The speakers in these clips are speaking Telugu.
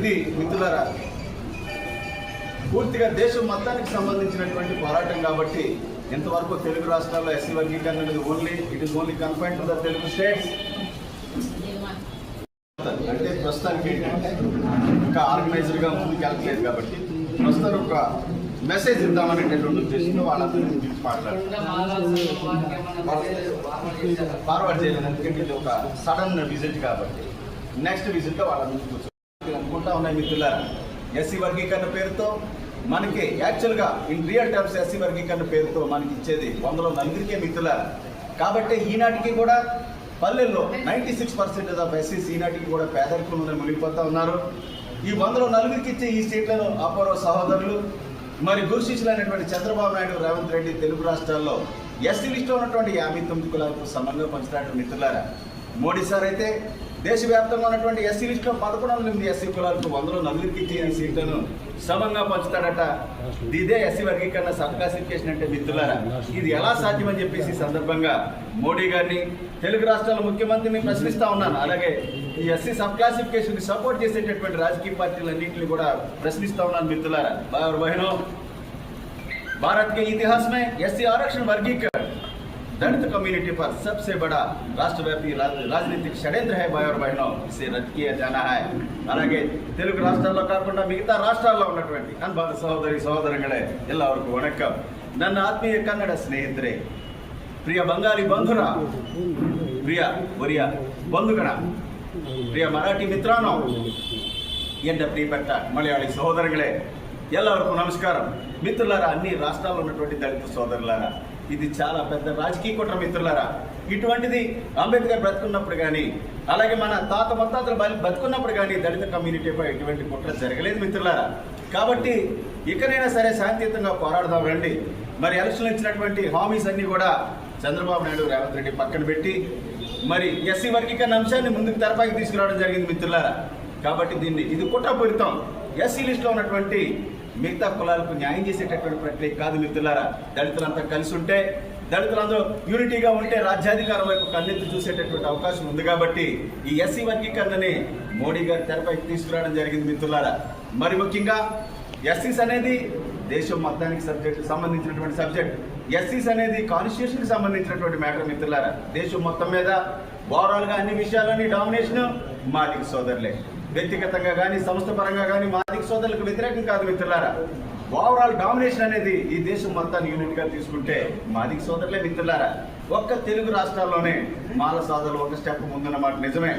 ఇది మిత్రులరా పూర్తిగా దేశం మొత్తానికి సంబంధించినటువంటి పోరాటం కాబట్టి ఇంతవరకు తెలుగు రాష్ట్రాల్లో ఎస్సీ వర్గీకరణ అనేది only it is only confine to the Telugu states అంటే ప్రస్తుతానికి ఏంటంటే ఇంకా ఆర్గనైజర్గా ముందుకు వెళ్ళట్లేదు కాబట్టి ప్రస్తుతం ఒక మెసేజ్ ఇద్దామనేటటువంటి ఉద్దేశంలో వాళ్ళందరి గురించి మాట్లాడుతున్నారు ఫార్వర్డ్ చేయలేదు ఎందుకంటే ఇది ఒక సడన్ విజిట్ కాబట్టి నెక్స్ట్ విజిట్ వాళ్ళ ముందు అనుకుంటా ఉన్నాయి మిత్రులారా. ఎస్సీ వర్గీకరణ పేరుతో మనకి యాక్చువల్గా ఇన్ రియల్ టర్మ్స్ ఎస్సీ వర్గీకరణ పేరుతో మనకి ఇచ్చేది వందలో నలుగురికే మిత్రులారా. కాబట్టి ఈనాటికి కూడా పల్లెల్లో నైంటీ సిక్స్ పర్సెంటేజ్ ఆఫ్ ఎస్సీస్ ఈనాటికి కూడా పేదరికంలోనే మునిగిపోతూ ఉన్నారు. ఈ వందలో నలుగురికి ఇచ్చే ఈ సీట్లను అపూర్వ సహోదరులు మరి గురుశిష్యులైనటువంటి చంద్రబాబు నాయుడు రేవంత్ రెడ్డి తెలుగు రాష్ట్రాల్లో ఎస్సీ లిస్టులో ఉన్నటువంటి యాభై తొమ్మిది కులాలకు సమంగా పంచుతాడు మిత్రులారా. మోడీ సార్ అయితే దేశవ్యాప్తంగా ఉన్నటువంటి ఎస్సీ లిస్టులో పదకొండు వందల ఎనిమిది ఎస్సీ కులాలకు వందలో నలుగురికి ఇచ్చిన సీట్లను సమంగా పంచుతాడట ఇదే ఎస్సీ వర్గీకరణ సబ్ అంటే మిత్రులారా ఇది ఎలా సాధ్యమని చెప్పేసి సందర్భంగా మోడీ గారిని తెలుగు రాష్ట్రాల ముఖ్యమంత్రిని ప్రశ్నిస్తా ఉన్నాను అలాగే ఈ ఎస్సీ సబ్ క్లాసిఫికేషన్కి సపోర్ట్ చేసేటటువంటి రాజకీయ పార్టీలన్నింటినీ కూడా ప్రశ్నిస్తా ఉన్నాను మిత్రులారా బహినో భారత్ కే ఇతిహాసమే ఎస్సీ ఆరక్షణ వర్గీకరణ दलित कम्युनिटी पर सबसे बड़ा राष्ट्रव्यापी राजनीतिक षड्यंत्र है भाई और बहनों इसे रद्द किया जाना है అలాగే తెలుగు రాష్ట్రాల్లో కాకుండా మిగతా రాష్ట్రాల్లో ఉన్నటువంటి అనుభవ సహోదరి సహోదరుಗಳే ఎల్లవరకు వణకం ನನ್ನ ಆತ್ಮೀಯ ಕನ್ನಡ ಸ್ನೇಹಿತರೆ ಪ್ರಿಯ ಬಂಗಾಲಿ ಬಂಧುರ ಪ್ರಿಯ ಒರಿಯ ಬಂಧುಗಣ ಪ್ರಿಯ ಮರಾಠಿ ಮಿತ್ರಾನೋ ಎಂದ ಪ್ರಿಯಪಟ್ಟ మలయాళీ సోదరులే ಎಲ್ಲರಿಗೂ నమస్కారం మిత్రులారా అన్ని రాష్ట్రాల్లో ఉన్నటువంటి దళిత సోదరులారా ఇది చాలా పెద్ద రాజకీయ కుట్ర మిత్రులారా. ఇటువంటిది అంబేద్కర్ బ్రతుకున్నప్పుడు కానీ అలాగే మన తాత ముత్తాతలు బలి- బతుకున్నప్పుడు కానీ దళిత కమ్యూనిటీపై ఇటువంటి కుట్ర జరగలేదు మిత్రులారా. కాబట్టి ఇకనైనా సరే శాంతియుతంగా పోరాడదాం రండి. మరి ఎలక్షన్ ఇచ్చినటువంటి హామీస్ అన్నీ కూడా చంద్రబాబు నాయుడు రేవంత్ రెడ్డి పక్కన పెట్టి మరి ఎస్సీ వర్గీకరణ అంశాన్ని ముందుకు తెరపాకి తీసుకురావడం జరిగింది మిత్రులారా. కాబట్టి దీన్ని ఇది కుట్రపూరితం ఎస్సీ లిస్టులో ఉన్నటువంటి మిగతా కులాలకు న్యాయం చేసేటటువంటి ప్రక్రియ కాదు మిత్రులారా. దళితులంతా కలిసి ఉంటే దళితులందరూ యూనిటీగా ఉంటే రాజ్యాధికారం వైపు కన్నెత్తి చూసేటటువంటి అవకాశం ఉంది కాబట్టి ఈ ఎస్సీ వర్గీకరణని మోడీ గారి తెరపైకి తీసుకురావడం జరిగింది మిత్రులారా. మరి ముఖ్యంగా ఎస్సీస్ అనేది దేశం మొత్తానికి సబ్జెక్ట్ సంబంధించినటువంటి సబ్జెక్ట్ ఎస్సీస్ అనేది కాన్స్టిట్యూషన్కి సంబంధించినటువంటి మ్యాటర్ మిత్రులారా. దేశం మొత్తం మీద ఓవరాల్గా అన్ని విషయాల్లోని డామినేషన్ మాదిక సోదరులే. వ్యక్తిగతంగా కానీ సంస్థ పరంగా కానీ మాదిక సోదరులకు వ్యతిరేకం కాదు మిత్రులారా. ఓవరాల్ డామినేషన్ అనేది ఈ దేశం మొత్తాన్ని యూనిట్గా తీసుకుంటే మాదిక సోదరులే మిత్రులారా. ఒక్క తెలుగు రాష్ట్రాల్లోనే మాల సోదరులు ఒక స్టెప్ ముందన్నమాట నిజమే.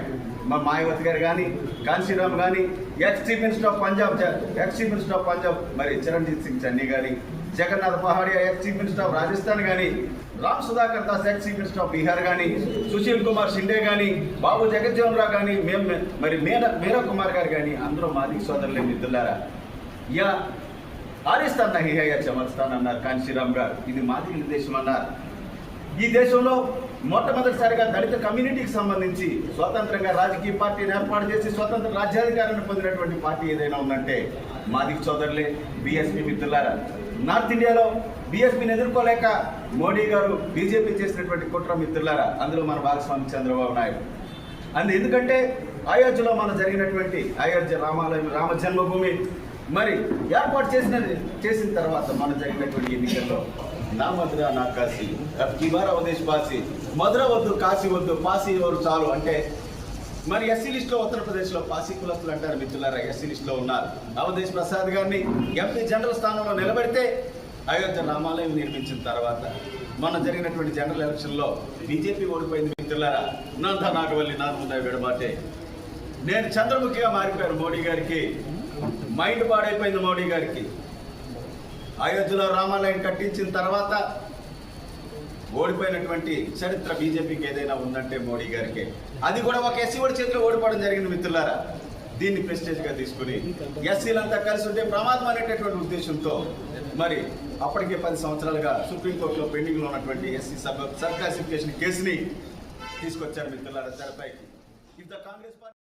మా మాయావతి గారు కానీ కాంశీరామ్ కానీ ex chief minister of Punjab ex chief minister of Punjab మరి చిరంజీత్ సింగ్ చన్నీ కానీ Jagannath Pahadia ex chief minister of Rajasthan కానీ Ram Sudhakar Das ex chief minister of Bihar కానీ సుశీల్ కుమార్ షిండే కానీ బాబు జగజ్జీవన్ రావు కానీ మేము మరి మేన మీరా కుమార్ గారు కానీ అందరూ మాది సోదరులే మిత్రులారా. యా ఆరిస్తాన్ నహి హై చమర్స్తాన్ అన్నారు కాంశీరామ్ గారు. ఇది మాదిగల దేశం అన్నారు. ఈ దేశంలో మొట్టమొదటిసారిగా దళిత కమ్యూనిటీకి సంబంధించి స్వతంత్రంగా రాజకీయ పార్టీని ఏర్పాటు చేసి స్వతంత్ర రాజ్యాధికారాన్ని పొందినటువంటి పార్టీ ఏదైనా ఉందంటే మాదిక్ సోదరులే బీఎస్పీ మిత్రులారా. నార్త్ ఇండియాలో బీఎస్పీని ఎదుర్కోలేక మోడీ గారు బీజేపీ చేసినటువంటి కుట్ర మిత్రులారా అందులో మన భాగస్వామి చంద్రబాబు నాయుడు. అందు ఎందుకంటే అయోధ్యలో మన జరిగినటువంటి అయోధ్య రామాలయం రామ జన్మభూమి మరి ఏర్పాటు చేసిన చేసిన తర్వాత మన జరిగినటువంటి ఎన్నికల్లో నా మధుర నా కాశీ. కిబార్ అవదేశ్ పాసి. మధుర వద్దు కాశీ వద్దు పాసి ఎవరు చాలు అంటే మరి ఎస్సీ లిస్టులో ఉత్తరప్రదేశ్లో పాసి కులస్తులు అంటారు మిత్రులారా ఎస్సీ లిస్టులో ఉన్నారు. అవధేశ్ ప్రసాద్ గారిని ఎంపీ జనరల్ స్థానంలో నిలబెడితే అయోధ్య రామాలయం నిర్మించిన తర్వాత మొన్న జరిగినటువంటి జనరల్ ఎలక్షన్లో బీజేపీ ఓడిపోయింది మిత్రులారా. నంద నాగవల్లి నార్ముందా విడమాటే నేను చంద్రముఖిగా మారిపోయాను మోడీ గారికి. మైండ్ పాడైపోయింది మోడీ గారికి. అయోధ్యలో రామాలయం కట్టించిన తర్వాత ఓడిపోయినటువంటి చరిత్ర బీజేపీకి ఏదైనా ఉందంటే మోడీ గారికి. అది కూడా ఒక ఎస్సీ ఓడి చేతిలో ఓడిపోవడం జరిగింది మిత్రులారా. దీన్ని ప్రెస్టేజ్గా తీసుకుని ఎస్సీలంతా కలిసి ఉంటే ప్రమాదం అనేటటువంటి ఉద్దేశంతో మరి అప్పటికే పది సంవత్సరాలుగా సుప్రీంకోర్టులో పెండింగ్లో ఉన్నటువంటి ఎస్సీ సబ్ సబ్ క్లాసిఫికేషన్ కేసుని తీసుకొచ్చారు మిత్రులారా తెరపైకి. ఇంత కాంగ్రెస్ పార్టీ